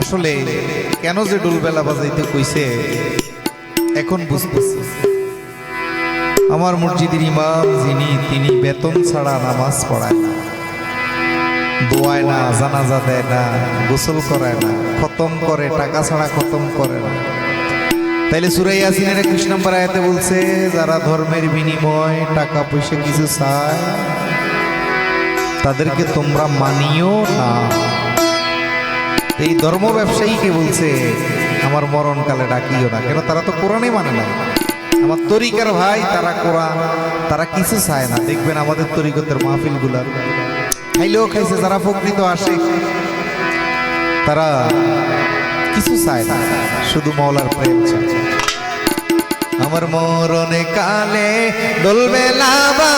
আসলে কেন যে ডোলবেলা বাজাইতে কইছে, এখন বুঝতেছি আমার মসজিদের ইমাম যিনি, তিনি বেতন ছাড়া নামাজ পড়ায় না। দোয়ায় না, জানাজা দেয় না, গোসল করায় না, খতম করে, টাকা ছাড়া খতম করে না। তাইলে সুরাই ইয়াসিনের একুশ নম্বর বলছে, যারা ধর্মের বিনিময় টাকা পয়সা কিছু চায়, তাদেরকে তোমরা মানিও না। এই ধর্ম ব্যবসায়ীকে বলছে, আমার মরণকালে ডাকিও না। কেন তারা তো কোরআনে মানে না। আমার তরিকার ভাই, তারা কোরআন, তারা কিছু চায় না। দেখবেন আমাদের তরিকতের মাহফিলগুলার খাইলেও খাইছে, যারা প্রকৃত আসে তারা কিছু চায় না। শুধু মৌলার প্রেম চায়। আমার মরণে কালে ডলবে লাবা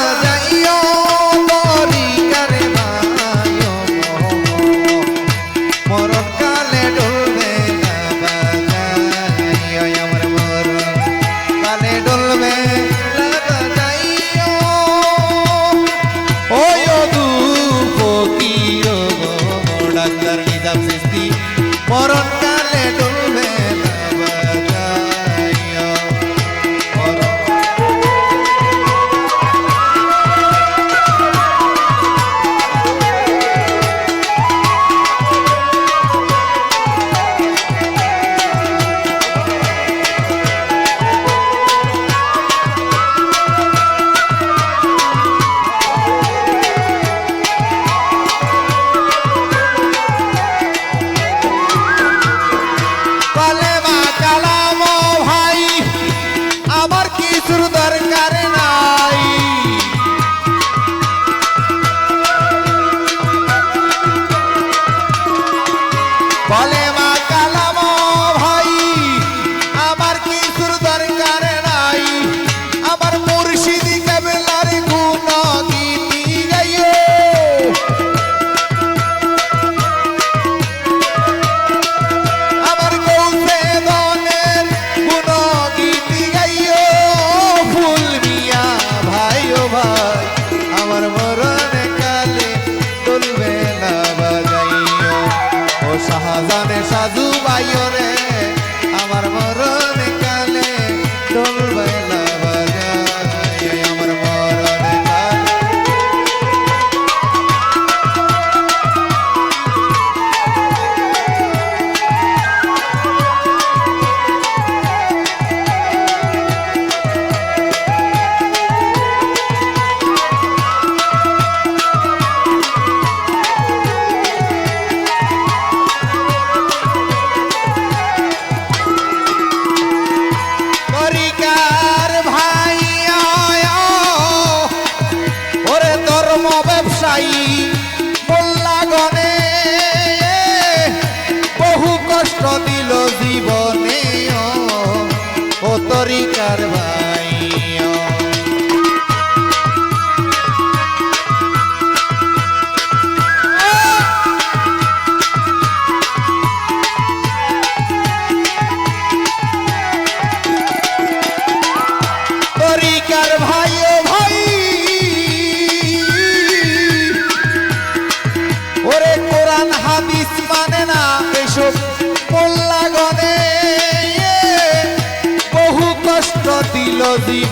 তরিকার ভাই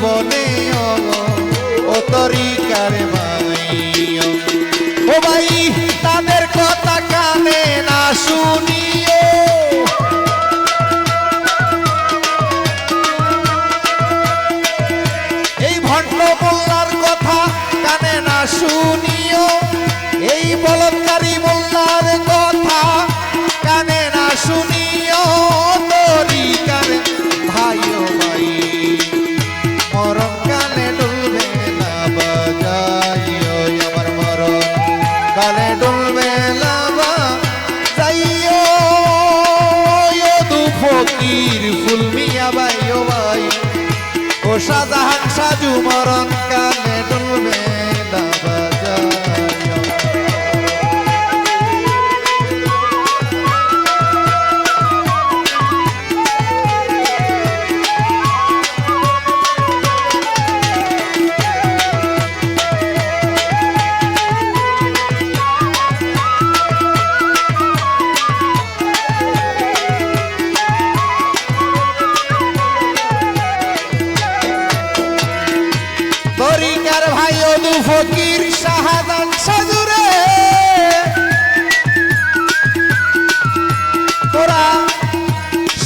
জীবনে ও, তরিকার ভাই ও। ভাই তাদের কথা কানে না শুনিও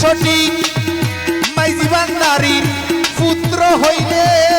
সঠিক মাইজিবান নারীর পুত্র হইলে।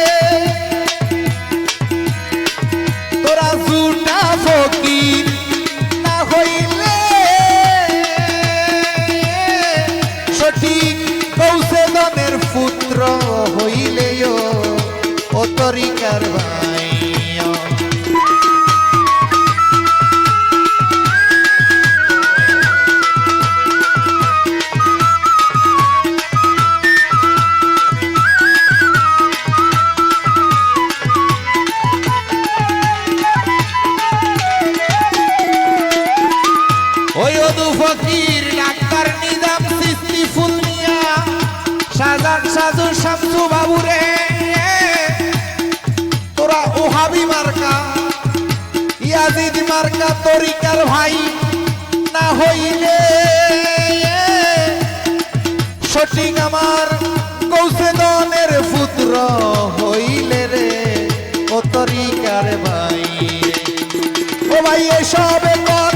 ভাবি মার্কা, ইয়াজিদ মার্কা, তরিকার ভাই, না হইলে সঠিক আমার কৌশেদনের পুত্র হইলে রে, ও তরিকার ভাই। ও ভাই, এসব কর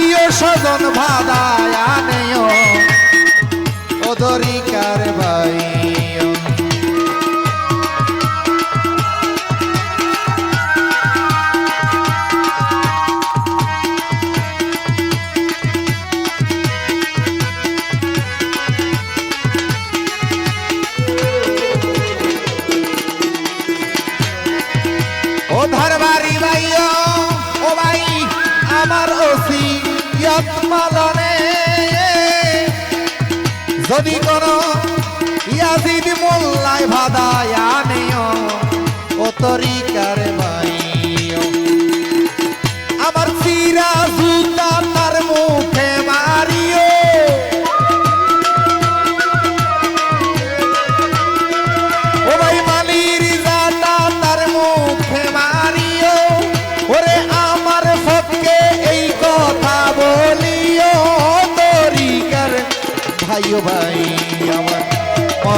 আত্মীয় সদন ভাদায় আনেও। ওদরি যদি করো ইয়াজিদ মোল্লাই ভাদা নিও ও তরিকারে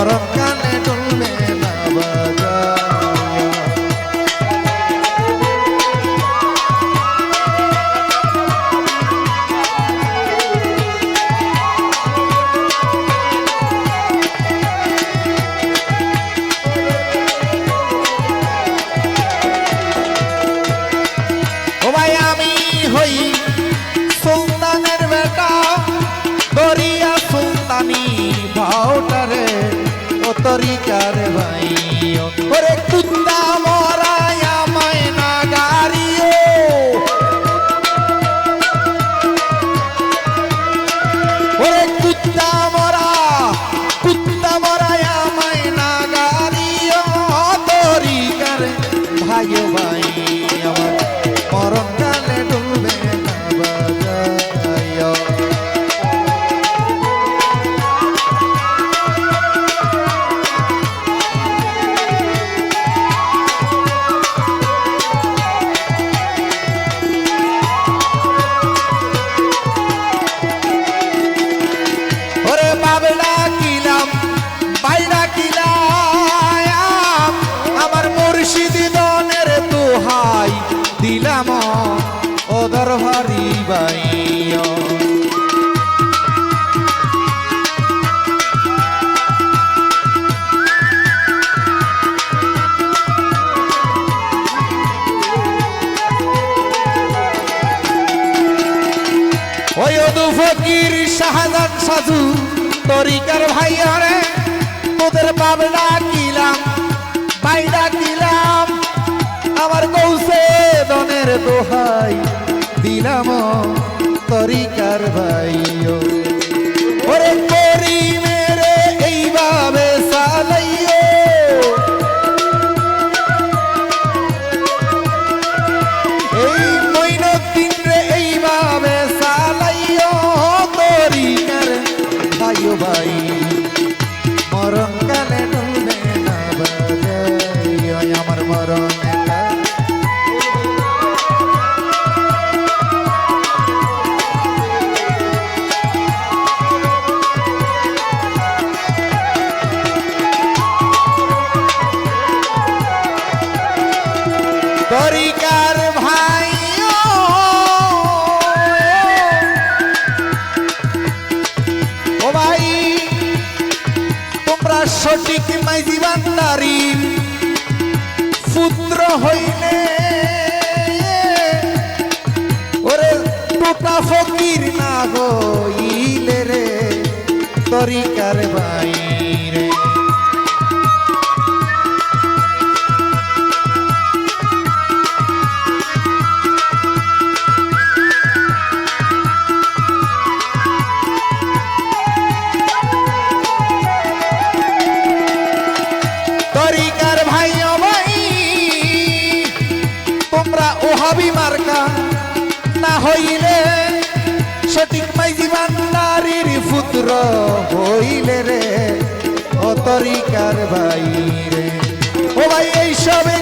মরণ তরিকার ভাই ওরে তরিকার রে তোদের বাবলা কিলাম বাইরা ডাকিলাম আমার কৌশে দনের দোহাই দিলাম তরিকার ভাই সঠিক মাই দিবান নারী পুত্র হইলে ওরে টোটা ফকির না হইলে রে তরিকার ভাই সঠিক মাইজি বান্দারির পুত্র হইলে রে অতরিকার তরিকার ভাই রে ও ভাই এইসব